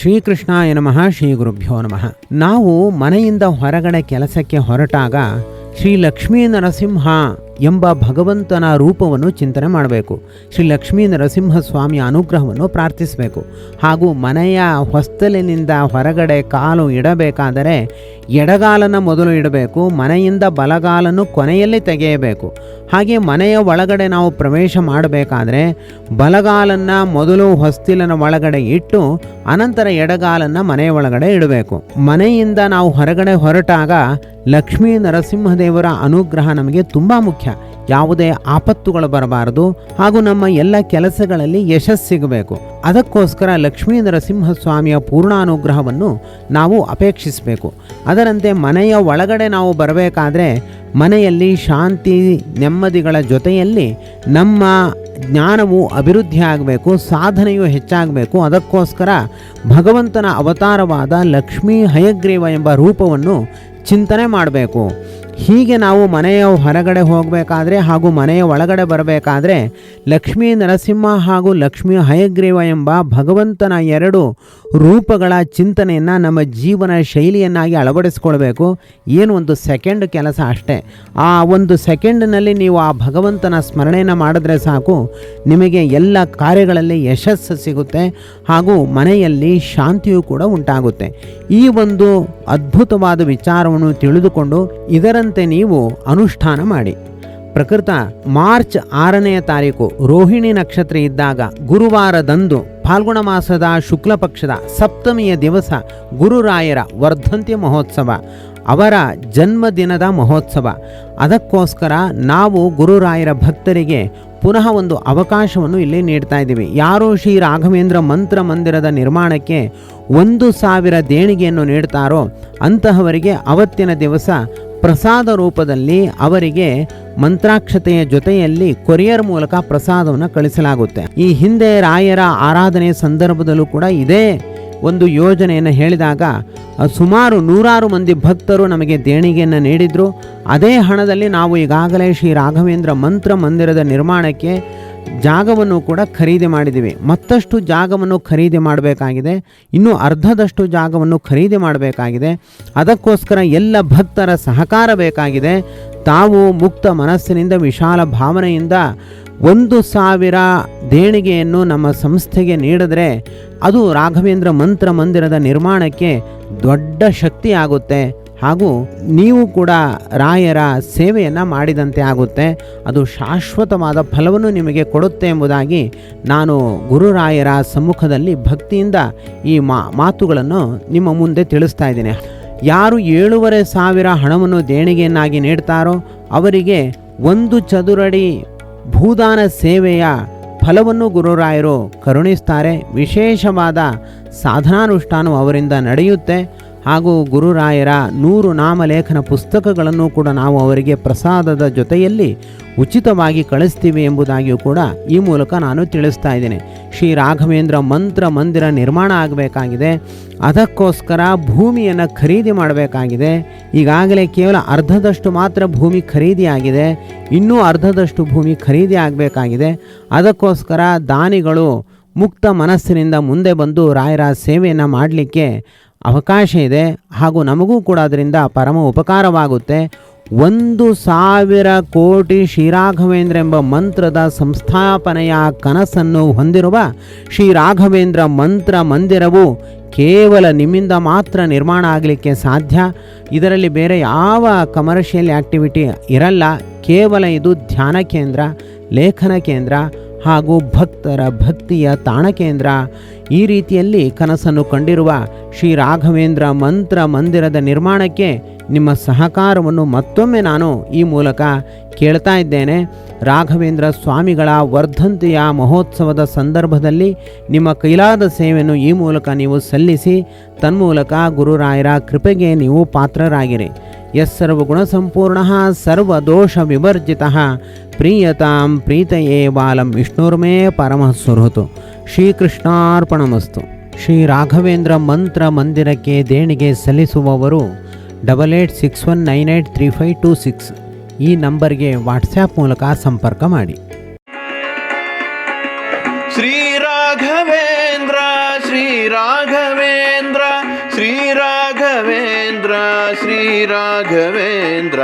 ಶ್ರೀಕೃಷ್ಣಾಯ ನಮಃ ಶ್ರೀ ಗುರುಭ್ಯೋ ನಮಃ. ನಾವು ಮನೆಯಿಂದ ಹೊರಗಡೆ ಕೆಲಸಕ್ಕೆ ಹೊರಟಾಗ ಶ್ರೀ ಲಕ್ಷ್ಮೀ ನರಸಿಂಹ ಎಂಬ ಭಗವಂತನ ರೂಪವನ್ನು ಚಿಂತನೆ ಮಾಡಬೇಕು. ಶ್ರೀ ಲಕ್ಷ್ಮೀ ನರಸಿಂಹ ಸ್ವಾಮಿಯ ಅನುಗ್ರಹವನ್ನು ಪ್ರಾರ್ಥಿಸಬೇಕು. ಹಾಗೂ ಮನೆಯ ಹೊಸ್ತಲಿನಿಂದ ಹೊರಗಡೆ ಕಾಲು ಇಡಬೇಕಾದರೆ ಎಡಗಾಲನ್ನು ಮೊದಲು ಇಡಬೇಕು, ಮನೆಯಿಂದ ಬಲಗಾಲನ್ನು ಕೊನೆಯಲ್ಲಿ ತೆಗೆಯಬೇಕು. ಹಾಗೆ ಮನೆಯ ಒಳಗಡೆ ನಾವು ಪ್ರವೇಶ ಮಾಡಬೇಕಾದರೆ ಬಲಗಾಲನ್ನು ಮೊದಲು ಹೊಸ್ತಿಲನ ಒಳಗಡೆ ಇಟ್ಟು ಅನಂತರ ಎಡಗಾಲನ್ನು ಮನೆಯ ಒಳಗಡೆ ಇಡಬೇಕು. ಮನೆಯಿಂದ ನಾವು ಹೊರಗಡೆ ಹೊರಟಾಗ ಲಕ್ಷ್ಮೀ ನರಸಿಂಹದೇವರ ಅನುಗ್ರಹ ನಮಗೆ ತುಂಬ ಮುಖ್ಯ. ಯಾವುದೇ ಆಪತ್ತುಗಳು ಬರಬಾರದು ಹಾಗೂ ನಮ್ಮ ಎಲ್ಲ ಕೆಲಸಗಳಲ್ಲಿ ಯಶಸ್ಸು ಸಿಗಬೇಕು. ಅದಕ್ಕೋಸ್ಕರ ಲಕ್ಷ್ಮೀ ನರಸಿಂಹ ಸ್ವಾಮಿಯ ಪೂರ್ಣಾನುಗ್ರಹವನ್ನು ನಾವು ಅಪೇಕ್ಷಿಸಬೇಕು. ಅದರಂತೆ ಮನೆಯ ಒಳಗಡೆ ನಾವು ಬರಬೇಕಾದ್ರೆ ಮನೆಯಲ್ಲಿ ಶಾಂತಿ, ನೆಮ್ಮದಿಗಳ ಜೊತೆಯಲ್ಲಿ ನಮ್ಮ ಜ್ಞಾನವು ಅಭಿವೃದ್ಧಿ ಆಗಬೇಕು, ಸಾಧನೆಯು ಹೆಚ್ಚಾಗಬೇಕು. ಅದಕ್ಕೋಸ್ಕರ ಭಗವಂತನ ಅವತಾರವಾದ ಲಕ್ಷ್ಮೀ ಹಯಗ್ರೀವ ಎಂಬ ರೂಪವನ್ನು ಚಿಂತನೆ ಮಾಡಬೇಕು. ಹೀಗೆ ನಾವು ಮನೆಯ ಹೊರಗಡೆ ಹೋಗಬೇಕಾದ್ರೆ ಹಾಗೂ ಮನೆಯ ಒಳಗಡೆ ಬರಬೇಕಾದ್ರೆ ಲಕ್ಷ್ಮೀ ನರಸಿಂಹ ಹಾಗೂ ಲಕ್ಷ್ಮೀ ಹಯಗ್ರೀವ ಎಂಬ ಭಗವಂತನ ಎರಡು ರೂಪಗಳ ಚಿಂತನೆಯನ್ನು ನಮ್ಮ ಜೀವನ ಶೈಲಿಯನ್ನಾಗಿ ಅಳವಡಿಸ್ಕೊಳ್ಬೇಕು. ಏನು ಒಂದು ಸೆಕೆಂಡ್ ಕೆಲಸ ಅಷ್ಟೇ. ಆ ಒಂದು ಸೆಕೆಂಡ್ನಲ್ಲಿ ನೀವು ಆ ಭಗವಂತನ ಸ್ಮರಣೆಯನ್ನು ಮಾಡಿದ್ರೆ ಸಾಕು. ನಿಮಗೆ ಎಲ್ಲ ಕಾರ್ಯಗಳಲ್ಲಿ ಯಶಸ್ಸು ಸಿಗುತ್ತೆ ಹಾಗೂ ಮನೆಯಲ್ಲಿ ಶಾಂತಿಯೂ ಕೂಡ ಉಂಟಾಗುತ್ತೆ. ಈ ಒಂದು ಅದ್ಭುತವಾದ ವಿಚಾರವನ್ನು ತಿಳಿದುಕೊಂಡು ಇದರಂತೆ ನೀವು ಅನುಷ್ಠಾನ ಮಾಡಿ. ಪ್ರಕೃತ ಮಾರ್ಚ್ ಆರನೆಯ ತಾರೀಕು ರೋಹಿಣಿ ನಕ್ಷತ್ರ ಇದ್ದಾಗ ಗುರುವಾರದಂದು ಫಾಲ್ಗುಣ ಮಾಸದ ಶುಕ್ಲ ಪಕ್ಷದ ಸಪ್ತಮಿಯ ದಿವಸ ಗುರುರಾಯರ ವರ್ಧಂತಿ ಮಹೋತ್ಸವ, ಅವರ ಜನ್ಮದಿನದ ಮಹೋತ್ಸವ. ಅದಕ್ಕೋಸ್ಕರ ನಾವು ಗುರುರಾಯರ ಭಕ್ತರಿಗೆ ಪುನಃ ಒಂದು ಅವಕಾಶವನ್ನು ಇಲ್ಲಿ ನೀಡ್ತಾ ಇದ್ದೀವಿ. ಯಾರು ಶ್ರೀ ರಾಘವೇಂದ್ರ ಮಂತ್ರ ಮಂದಿರದ ನಿರ್ಮಾಣಕ್ಕೆ ಒಂದು ಸಾವಿರ ದೇಣಿಗೆಯನ್ನು ನೀಡ್ತಾರೋ ಅಂತಹವರಿಗೆ ಅವತ್ತಿನ ದಿವಸ ಪ್ರಸಾದ ರೂಪದಲ್ಲಿ ಅವರಿಗೆ ಮಂತ್ರಾಕ್ಷತೆಯ ಜೊತೆಯಲ್ಲಿ ಕೊರಿಯರ್ ಮೂಲಕ ಪ್ರಸಾದವನ್ನು ಕಳಿಸಲಾಗುತ್ತೆ. ಈ ಹಿಂದೆ ರಾಯರ ಆರಾಧನೆ ಸಂದರ್ಭದಲ್ಲೂ ಕೂಡ ಇದೇ ಒಂದು ಯೋಜನೆಯನ್ನು ಹೇಳಿದಾಗ, ಸುಮಾರು ನೂರಾರು ಮಂದಿ ಭಕ್ತರು ನಮಗೆ ದೇಣಿಗೆಯನ್ನು ನೀಡಿದರು. ಅದೇ ಹಣದಲ್ಲಿ ನಾವು ಈಗಾಗಲೇ ಶ್ರೀ ರಾಘವೇಂದ್ರ ಮಂತ್ರ ಮಂದಿರದ ನಿರ್ಮಾಣಕ್ಕೆ ಜಾಗವನ್ನು ಕೂಡ ಖರೀದಿ ಮಾಡಿದ್ದೀವಿ. ಮತ್ತಷ್ಟು ಜಾಗವನ್ನು ಖರೀದಿ ಮಾಡಬೇಕಾಗಿದೆ. ಇನ್ನೂ ಅರ್ಧದಷ್ಟು ಜಾಗವನ್ನು ಖರೀದಿ ಮಾಡಬೇಕಾಗಿದೆ. ಅದಕ್ಕೋಸ್ಕರ ಎಲ್ಲ ಭಕ್ತರ ಸಹಕಾರ ಬೇಕಾಗಿದೆ. ತಾವು ಮುಕ್ತ ಮನಸ್ಸಿನಿಂದ ವಿಶಾಲ ಭಾವನೆಯಿಂದ ಒಂದು ಸಾವಿರ ದೇಣಿಗೆಯನ್ನು ನಮ್ಮ ಸಂಸ್ಥೆಗೆ ನೀಡಿದ್ರೆ ಅದು ರಾಘವೇಂದ್ರ ಮಂತ್ರ ಮಂದಿರದ ನಿರ್ಮಾಣಕ್ಕೆ ದೊಡ್ಡ ಶಕ್ತಿ ಆಗುತ್ತೆ. ಹಾಗೂ ನೀವು ಕೂಡ ರಾಯರ ಸೇವೆಯನ್ನು ಮಾಡಿದಂತೆ ಆಗುತ್ತೆ. ಅದು ಶಾಶ್ವತವಾದ ಫಲವನ್ನು ನಿಮಗೆ ಕೊಡುತ್ತೆ ಎಂಬುದಾಗಿ ನಾನು ಗುರುರಾಯರ ಸಮ್ಮುಖದಲ್ಲಿ ಭಕ್ತಿಯಿಂದ ಈ ಮಾತುಗಳನ್ನು ನಿಮ್ಮ ಮುಂದೆ ತಿಳಿಸ್ತಾ ಇದ್ದೀನಿ. ಯಾರು ಏಳೂವರೆ ಸಾವಿರ ಹಣವನ್ನು ದೇಣಿಗೆಯನ್ನಾಗಿ ನೀಡ್ತಾರೋ ಅವರಿಗೆ ಒಂದು ಚದುರಡಿ ಭೂದಾನ ಸೇವೆಯ ಫಲವನ್ನು ಗುರುರಾಯರು ಕರುಣಿಸ್ತಾರೆ. ವಿಶೇಷವಾದ ಸಾಧನಾನುಷ್ಠಾನವು ಅವರಿಂದ ನಡೆಯುತ್ತೆ. ಹಾಗೂ ಗುರುರಾಯರ ನೂರು ನಾಮಲೇಖನ ಪುಸ್ತಕಗಳನ್ನು ಕೂಡ ನಾವು ಅವರಿಗೆ ಪ್ರಸಾದದ ಜೊತೆಯಲ್ಲಿ ಉಚಿತವಾಗಿ ಕಳಿಸ್ತೀವಿ ಎಂಬುದಾಗಿಯೂ ಕೂಡ ಈ ಮೂಲಕ ನಾನು ತಿಳಿಸ್ತಾ ಇದ್ದೇನೆ. ಶ್ರೀ ರಾಘವೇಂದ್ರ ಮಂತ್ರ ಮಂದಿರ ನಿರ್ಮಾಣ ಆಗಬೇಕಾಗಿದೆ. ಅದಕ್ಕೋಸ್ಕರ ಭೂಮಿಯನ್ನು ಖರೀದಿ ಮಾಡಬೇಕಾಗಿದೆ. ಈಗಾಗಲೇ ಕೇವಲ ಅರ್ಧದಷ್ಟು ಮಾತ್ರ ಭೂಮಿ ಖರೀದಿ ಆಗಿದೆ ಇನ್ನೂ ಅರ್ಧದಷ್ಟು ಭೂಮಿ ಖರೀದಿ ಆಗಬೇಕಾಗಿದೆ. ಅದಕ್ಕೋಸ್ಕರ ದಾನಿಗಳು ಮುಕ್ತ ಮನಸ್ಸಿನಿಂದ ಮುಂದೆ ಬಂದು ರಾಯರ ಸೇವೆಯನ್ನು ಮಾಡಲಿಕ್ಕೆ ಅವಕಾಶ ಇದೆ ಹಾಗೂ ನಮಗೂ ಕೂಡ ಅದರಿಂದ ಪರಮ ಉಪಕಾರವಾಗುತ್ತೆ. ಒಂದು ಸಾವಿರ ಕೋಟಿ ಶ್ರೀರಾಘವೇಂದ್ರ ಎಂಬ ಮಂತ್ರದ ಸಂಸ್ಥಾಪನೆಯ ಕನಸನ್ನು ಹೊಂದಿರುವ ಶ್ರೀರಾಘವೇಂದ್ರ ಮಂತ್ರ ಮಂದಿರವು ಕೇವಲ ನಿಮ್ಮಿಂದ ಮಾತ್ರ ನಿರ್ಮಾಣ ಆಗಲಿಕ್ಕೆ ಸಾಧ್ಯ. ಇದರಲ್ಲಿ ಬೇರೆ ಯಾವ ಕಮರ್ಷಿಯಲ್ ಆ್ಯಕ್ಟಿವಿಟಿ ಇರಲ್ಲ. ಕೇವಲ ಇದು ಧ್ಯಾನ ಕೇಂದ್ರ, ಲೇಖನ ಕೇಂದ್ರ ಹಾಗೂ ಭಕ್ತರ ಭಕ್ತಿಯ ತಾಣಕೇಂದ್ರ. ಈ ರೀತಿಯಲ್ಲಿ ಕನಸನ್ನು ಕಂಡಿರುವ ಶ್ರೀ ರಾಘವೇಂದ್ರ ಮಂತ್ರ ಮಂದಿರದ ನಿರ್ಮಾಣಕ್ಕೆ ನಿಮ್ಮ ಸಹಕಾರವನ್ನು ಮತ್ತೊಮ್ಮೆ ನಾನು ಈ ಮೂಲಕ ಕೇಳ್ತಾ ಇದ್ದೇನೆ. ರಾಘವೇಂದ್ರ ಸ್ವಾಮಿಗಳ ವರ್ಧಂತಿಯ ಮಹೋತ್ಸವದ ಸಂದರ್ಭದಲ್ಲಿ ನಿಮ್ಮ ಕೈಲಾದ ಸೇವೆಯನ್ನು ಈ ಮೂಲಕ ನೀವು ಸಲ್ಲಿಸಿ, ತನ್ಮೂಲಕ ಗುರುರಾಯರ ಕೃಪೆಗೆ ನೀವು ಪಾತ್ರರಾಗಿರಿ. ಎಸ್ ಸರ್ವಗುಣ ಸಂಪೂರ್ಣ ಸರ್ವದೋಷ ವಿವರ್ಜಿತ. ಪ್ರೀಯತಾಂ ಪ್ರೀತಯೇ ಬಾಲಂ ವಿಷ್ಣುರ್ಮೇ ಪರಮಃ ಸುಹೃತು ಶ್ರೀಕೃಷ್ಣಾರ್ಪಣಮಸ್ತು. ಶ್ರೀ ರಾಘವೇಂದ್ರ ಮಂತ್ರ ಮಂದಿರಕ್ಕೆ ದೇಣಿಗೆ ಸಲ್ಲಿಸುವವರು double eight six one nine eight three five two six. ಈ ನಂಬರ್ಗೆ ವಾಟ್ಸ್ಯಾಪ್ ಮೂಲಕ ಸಂಪರ್ಕ ಮಾಡಿ. ಶ್ರೀ ರಾಘವೇಂದ್ರ ಶ್ರೀ ರಾಘವೇಂದ್ರ ಶ್ರೀ ರಾಘವೇಂದ್ರ ಶ್ರೀರಾಘವೇಂದ್ರ ಶ್ರೀರಾಘವೇಂದ್ರ.